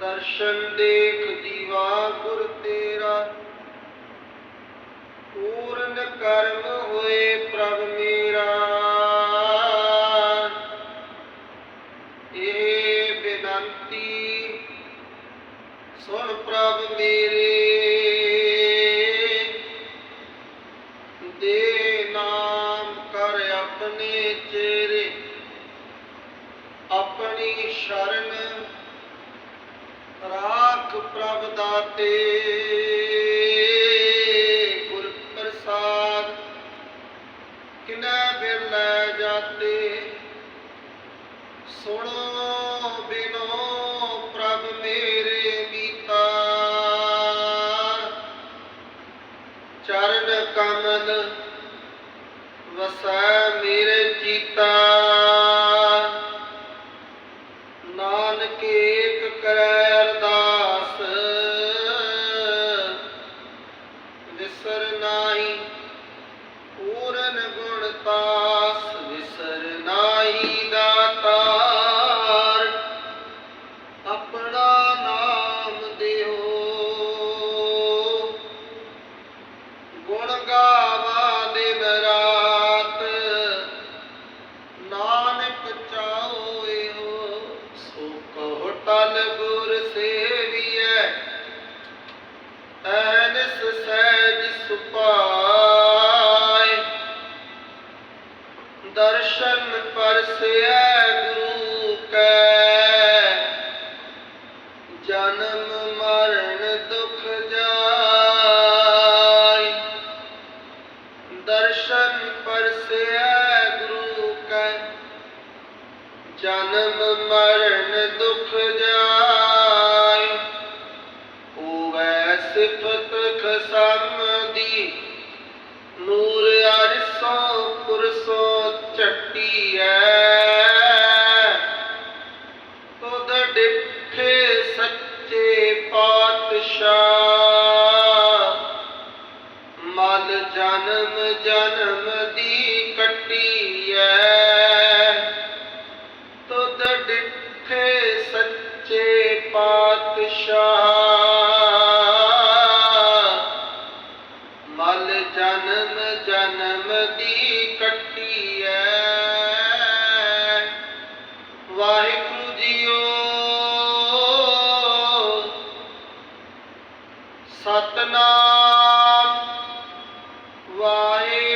ਦਰਸ਼ਨ ਦੇਖ ਦੀਵਾ ਗੁਰ ਤੇਰਾ। ਪੂਰਨ ਕਰਮ ਹੋਏ ਪ੍ਰਭ ਮੇਰਾ। ਇਹ ਬੇਨੰਤੀ ਸੁਣ ਪ੍ਰਭ ਮੇਰੇ ਪ੍ਰਭ ਗੁਰ ਪ੍ਰਸਾਦ, ਕਿਨੈ ਬਿਰ ਜਾਤੇ ਸੁਣੋ ਬਿਨੋ ਪ੍ਰਭ ਮੇਰੇ ਮੀਤਾ ਚਰਨ ਕਮਲ ਵਸੈ ਮੇਰੇ ਚੀਤਾ। ਨਾਹੀ ਪੂਰਨ ਗੁਣਤਾ ਜਨਮ ਮਰਨ ਦੁਖ ਜਾਇ ਦਰਸ਼ਨ ਪਰਸੈ ਗੁਰੂ ਕੈ ਜਨਮ ਮਰਨ ਦੁਖ ਜਾਇ ਸਤਨਾਮ। ਵਾਹਿਗੁਰੂ।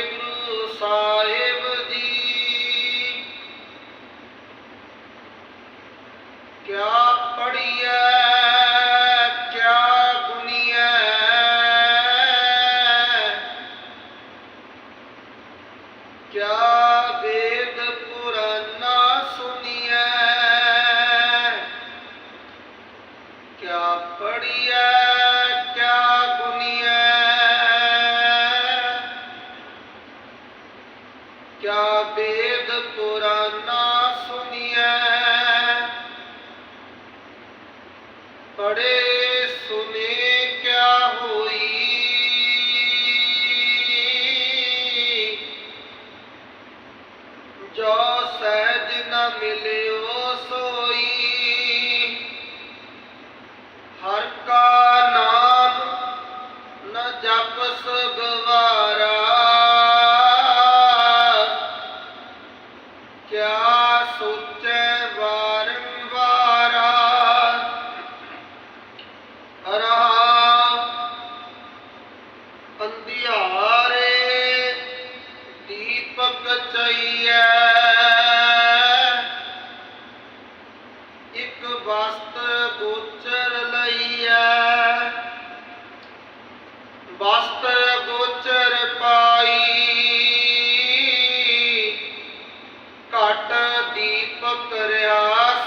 ਉਤਰਿਆ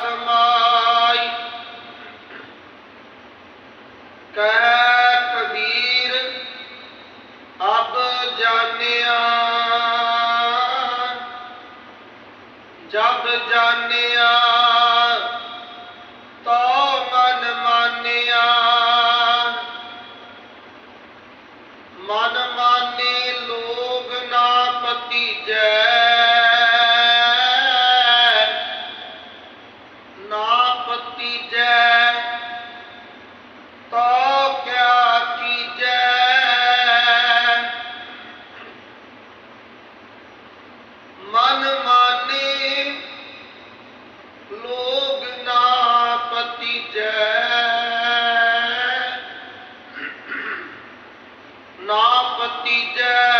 ਸਮਾਈ। ਕਹਿ ਕਬੀਰ, ਅਬ ਜਾਣਿਆ। ਜਬ ਜਾਣਿਆ, ਤੋ ਮਨ ਮਾਨਿਆ। ਮਨ ਮਾਨੇ ਲੋਗ ਨਾ ਪਤੀ ਜੈ down.